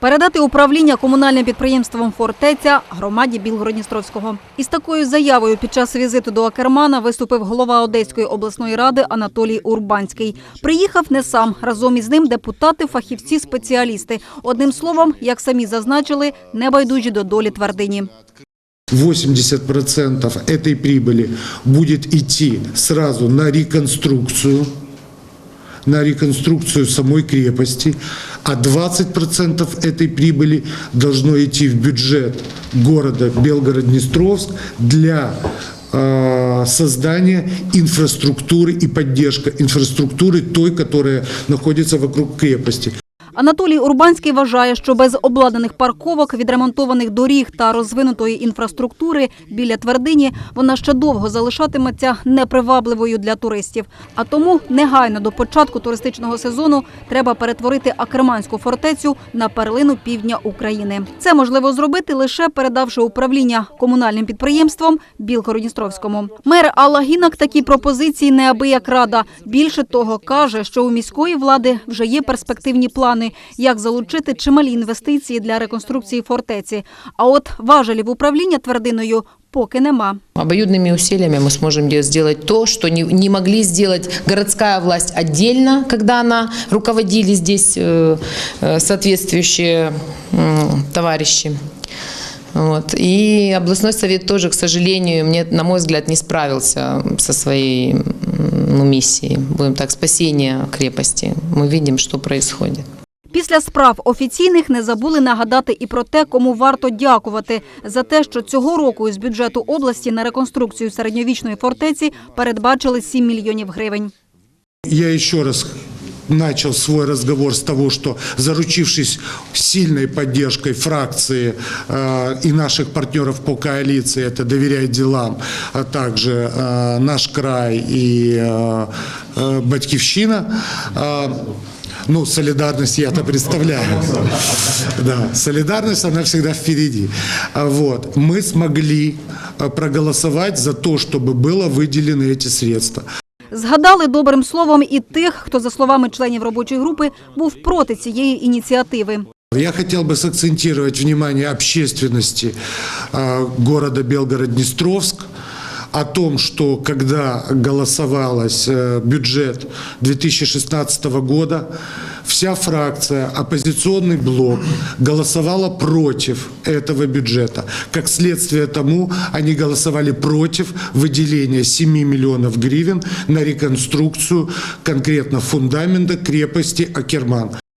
Передати управління комунальним підприємством «Фортеця» громаді Білгородністровського. Із такою заявою під час візиту до Акермана виступив голова Одеської обласної ради Анатолій Урбанський. Приїхав не сам. Разом із ним депутати, фахівці, спеціалісти. Одним словом, як самі зазначили, небайдужі до долі твердині. 80% этой прибыли будет идти сразу на реконструкцию, на реконструкцию самой крепости, а 20% этой прибыли должно идти в бюджет города Белгород-Днестровск для э, создания инфраструктуры и поддержка инфраструктуры той, которая находится вокруг крепости. Анатолій Урбанський вважає, що без обладнаних парковок, відремонтованих доріг та розвинутої інфраструктури біля твердині вона ще довго залишатиметься непривабливою для туристів. А тому негайно до початку туристичного сезону треба перетворити Акерманську фортецю на перлину півдня України. Це можливо зробити лише передавши управління комунальним підприємством Білгородністровському. Мер Алла Гінак такі пропозиції неабияк рада. Більше того, каже, що у міської влади вже є перспективні плани, як залучити чималі інвестиції для реконструкції фортеці. А от важелів управління твердиною поки нема. Обоюдными усилиями мы сможем де- сделать то, что не, не могли сделать городская власть отдельно, когда она руководили здесь э, э, соответствующие м, товарищи. Вот. И областной совет тоже, к сожалению, мне, на мой взгляд, не справился со своей м, ну, миссией, будем так, спасения крепости. Мы видим, что происходит. Після справ офіційних не забули нагадати і про те, кому варто дякувати за те, що цього року із бюджету області на реконструкцію середньовічної фортеці передбачили 7 мільйонів гривень. Я еще раз начал свой разговор с того, что заручившись сильной поддержкой фракции э, и наших партнеров по коалиции, это «Доверяй делам», а также э, «Наш край» и э, э, «Батькивщина», э, ну, солидарность я-то представляю. Да, солидарность, она всегда впереди. А Вот. Мы смогли э, проголосовать за то, чтобы было выделены эти средства. Згадали добрим словом і тих, хто, за словами членів робочої групи, був проти цієї ініціативи. Я хотел бы сакцентировать внимание общественности э, города Белгород-Днестровск о том, что когда голосовалось э, бюджет 2016 года, вся фракция, оппозиционный блок голосовала против этого бюджета. Как следствие тому, они голосовали против выделения 7 миллионов гривен на реконструкцию конкретно фундамента крепости Акерман.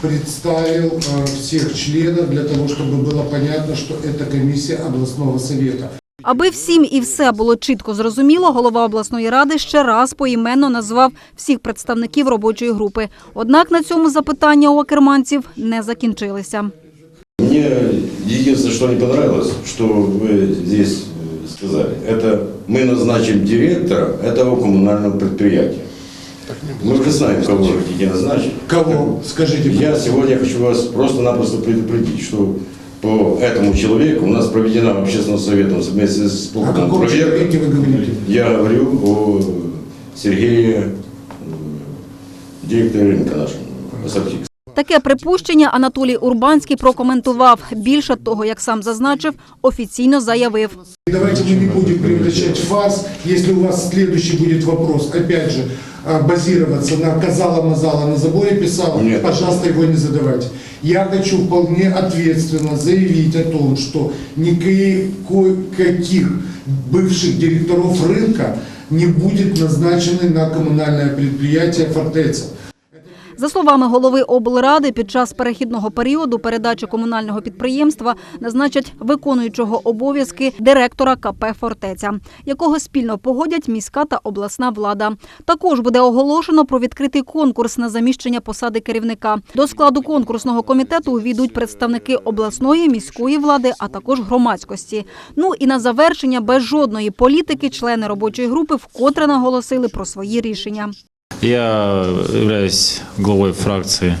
представил э, всех членов для того, чтобы было понятно, что это комиссия областного совета. Аби всім і все було чітко зрозуміло, голова обласної ради ще раз поіменно назвав всіх представників робочої групи. Однак на цьому запитання у акерманців не закінчилися. Мне единственное, что не понравилось, что вы здесь э, сказали, это мы назначим директора этого коммунального предприятия. Мы уже знаем, кого вы хотите назначить. Кого? Скажите, Я сегодня хочу вас просто-напросто предупредить, что по этому человеку у нас проведена общественным советом вместе с о полком каком проверка. человеке вы говорите? Я говорю о Сергее, э, директоре рынка нашего, Асаптикс. Таке припущення Анатолій Урбанський прокоментував. Більше того, як сам зазначив, офіційно заявив. Давайте мы не будем превращать в фарс. Если у вас следующий будет вопрос, опять же, а, базироваться на казала-мазала на заборе писал, Нет. пожалуйста, его не задавайте. Я хочу вполне ответственно заявить о том, что никаких бывших директоров рынка не будет назначены на коммунальное предприятие «Фортеца». За словами голови облради, під час перехідного періоду передачі комунального підприємства назначать виконуючого обов'язки директора КП «Фортеця», якого спільно погодять міська та обласна влада. Також буде оголошено про відкритий конкурс на заміщення посади керівника. До складу конкурсного комітету увійдуть представники обласної, міської влади, а також громадськості. Ну і на завершення без жодної політики члени робочої групи вкотре наголосили про свої рішення. Я являюсь главой фракции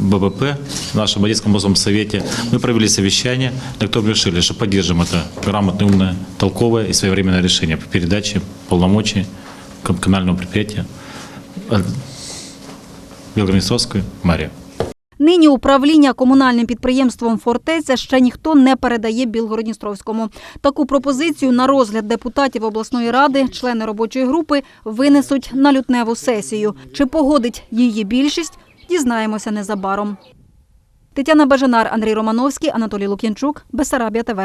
ББП в нашем Одесском областном совете. Мы провели совещание, на котором решили, что поддержим это грамотное, умное, толковое и своевременное решение по передаче полномочий ком- коммунального предприятия Белгороднестровской мэрии. Нині управління комунальним підприємством «Фортеця» ще ніхто не передає Білгородністровському. Таку пропозицію на розгляд депутатів обласної ради члени робочої групи винесуть на лютневу сесію. Чи погодить її більшість, дізнаємося незабаром. Тетяна Бажанар, Андрій Романовський, Анатолій Лук'янчук, Бесарабія ТВ.